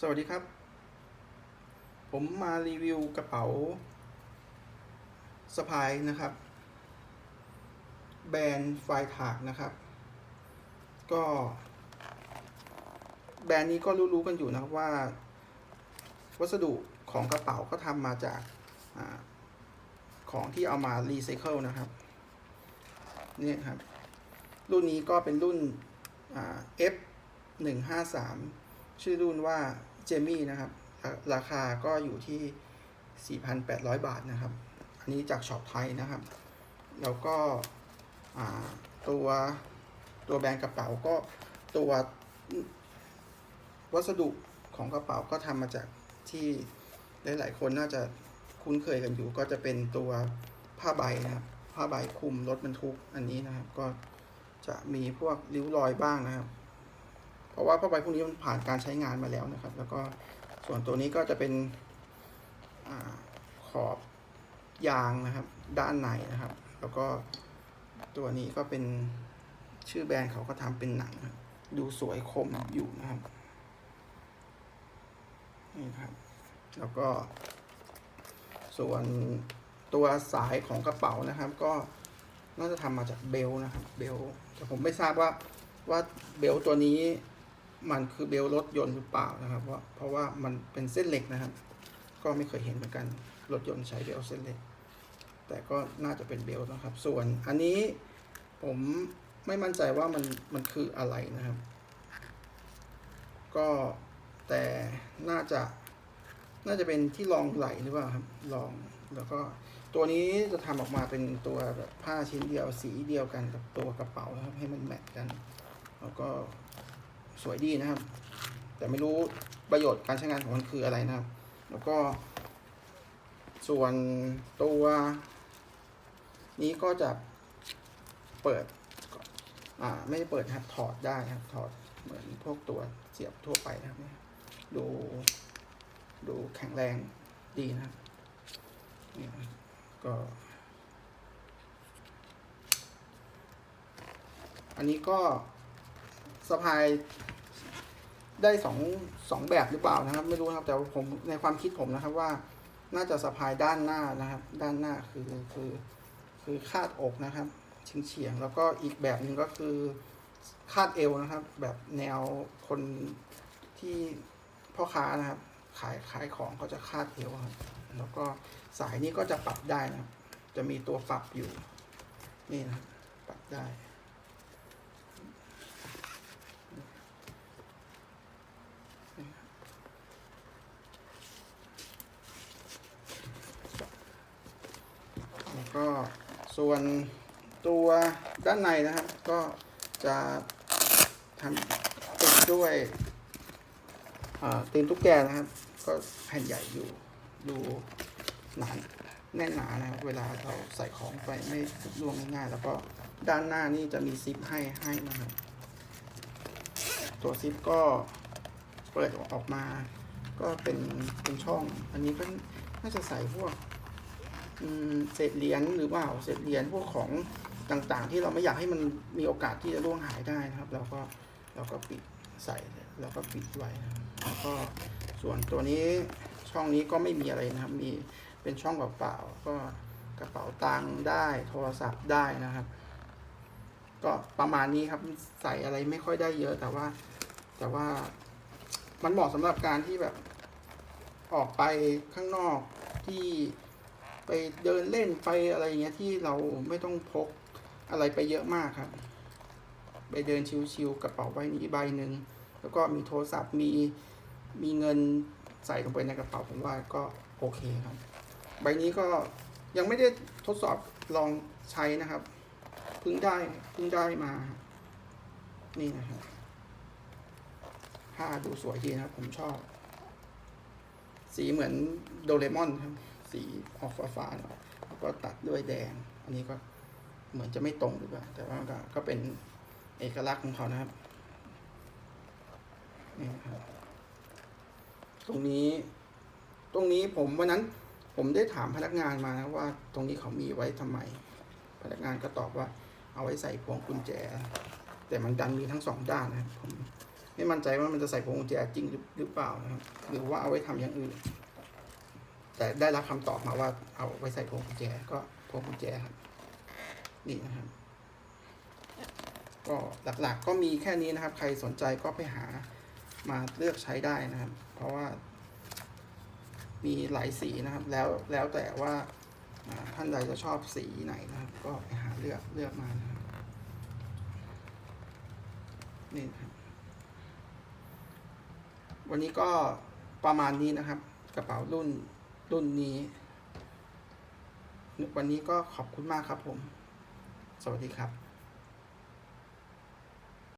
สวัสดีครับ ผมมารีวิวกระเป๋าสะพายนะครับ แบรนด์ไฟถากนะครับ ก็ แบรนด์นี้ก็รู้ๆกันอยู่นะครับว่า วัสดุของกระเป๋าก็ทำมาจากอของที่เอามารีไซเคิลนะครับนี่ครับ รุ่นนี้ก็เป็นรุ่นอ่า F 1 5 3 ชื่อรุ่นว่าเจมี่นะครับ ราคาก็อยู่ที่ 4,800 บาทนะครับ อันนี้จากช็อปไทยนะครับ แล้วก็ตัวตัวแบรนด์กระเป๋าก็ตัววัสดุของกระเป๋าก็ทำมาจากที่หลาย ๆ คนน่าจะคุ้นเคยกันอยู่ ก็จะเป็นตัวผ้าใบนะครับผ้าใบคลุมรถบรรทุกอันนี้นะครับ ก็จะมีพวกริ้วรอยบ้างนะครับ เพราะว่าผ้าใบพวกนี้มันผ่านการใช้งานมาแล้วนะครับ แล้วก็ส่วนตัวนี้ก็จะเป็นอขอบยางนะครับ ด้านในนะครับ แล้วก็ตัวนี้ก็เป็นชื่อแบรนด์เขาก็ทำเป็นหนัง ดูสวยคมอยู่นะครับนี่ครับ แล้วก็ ส่วนตัวสายของกระเป๋านะครับ ก็น่าจะทำมาจากเบลนะครับ เบลแต่ผมไม่ทราบว่าว่าเบลตัวนี้ มันคือเบลรถยนต์หรือเปล่านะครับ เพราะเพราะว่ามันเป็นเส้นเหล็กนะครับ ก็ไม่เคยเห็นเหมือนกันรถยนต์ใช้เบลเส้นเหล็ก แต่ก็น่าจะเป็นเบลนะครับ ส่วนอันนี้ผมไม่มั่นใจว่ามันมันคืออะไรนะครับ ก็แต่น่าจะน่าจะเป็นที่รองไหลหรือเปล่าครับรองแล้วก็ตัวนี้จะทำออกมาเป็นตัวแบบผ้าชิ้นเดียวสีเดียวกันกับตัวกระเป๋านะครับให้มันแมทกัน แล้วก็ สวยดีนะครับ แต่ไม่รู้ประโยชน์การใช้งานของมันคืออะไรนะครับ แล้วก็ ส่วนตัว นี้ก็จะเปิดอ่าไม่ได้เปิดครับถอดได้นะครับ ถอดเหมือนพวกตัวเสียบทั่วไปนะครับดูดูแข็งแรงดีนะครับนี่ก็ อันนี้ก็ สะพายได้สองสองแบบหรือเปล่านะครับ ไม่รู้ครับแต่ผมในความคิดผมนะครับว่าน่าจะสะพายด้านหน้านะครับ ด้านหน้าคือคือคือคาดอกนะครับเฉียงเฉียงแล้วก็อีกแบบหนึ่งก็คือคาดเอวนะครับ แบบแนวคนที่พ่อค้านะครับ ขายขายของเขาจะคาดเอวครับแล้วก็สายนี้ก็จะปรับได้นะครับ จะมีตัวปรับอยู่ นี่นะปรับได้ ก็ส่วนตัวด้านในนะครับ ก็จะทำติดด้วยตีนตุ๊กแกนะครับ ก็แผ่นใหญ่อยู่ดูหนาแน่นหนานะครับเวลาเราใส่ของไปไม่ร่วงง่ายๆแล้วก็ด้านหน้านี่จะมีซิปให้ให้นะครับ ตัวซิปก็เปิดออกมา ก็เป็นเป็นช่อง อันนี้ก็น่าจะใส่พวก เศษเหรียญหรือเปล่าเศษเหรียญพวกของต่างๆ ที่เราไม่อยากให้มันมีโอกาสที่จะล่วงหายได้นะครับ เราก็เราก็ปิดใส่แล้วก็ปิดไว้แล้วก็ส่วนตัวนี้ช่องนี้ก็ไม่มีอะไรนะครับ มีเป็นช่องเปล่าๆก็กระเป๋าตังค์ได้โทรศัพท์ได้นะครับ ก็ประมาณนี้ครับใส่อะไรไม่ค่อยได้เยอะแต่ว่า แต่ว่ามันเหมาะสำหรับการที่แบบออกไปข้างนอกที่ ไปเดินเล่นไปอะไรอย่างเงี้ยที่เราไม่ต้องพกอะไรไปเยอะมากครับ ไปเดินชิวๆกระเป๋าใบนี้ใบหนึ่งแล้วก็มีโทรศัพท์มีมีเงินใส่ลงไปในกระเป๋าผมว่าก็โอเคครับ ใบนี้ก็ยังไม่ได้ทดสอบลองใช้นะครับเพิ่งได้เพิ่งได้มา นี่นะครับผ้าดูสวยดีนะครับผมชอบ สีเหมือนโดเรมอนครับ สีออกฟ้าๆหน่อยแล้วก็ตัดด้วยแดง อันนี้ก็เหมือนจะไม่ตรงหรือเปล่า แต่ว่าก็ก็เป็นเอกลักษณ์ของเขานะครับนี่ครับ ตรงนี้ ตรงนี้ผมวันนั้น ผมได้ถามพนักงานมานะว่า ตรงนี้เขามีไว้ทำไม พนักงานก็ตอบว่า เอาไว้ใส่พวงกุญแจ แต่มันดันมีทั้งสองด้านนะครับผมไม่มั่นใจว่ามันจะใส่พวงกุญแจจริงหรือหรือเปล่านะครับ หรือว่าเอาไว้ทำอย่างอื่น แต่ได้รับคำตอบมาว่าเอาไว้ใส่พวงกุญแจก็พวงกุญแจครับนี่นะครับ ก็หลักๆก็มีแค่นี้นะครับ ใครสนใจก็ไปหามาเลือกใช้ได้นะครับ เพราะว่า มีหลายสีนะครับ แล้วแล้วแต่ว่าอ่าท่านใดจะชอบสีไหนนะครับ ก็ไปหาเลือกเลือกมานะครับนี่นะครับวันนี้ก็ประมาณนี้นะครับ กระเป๋ารุ่น รุ่นนี้ วันนี้ก็ขอบคุณมากครับผม สวัสดีครับ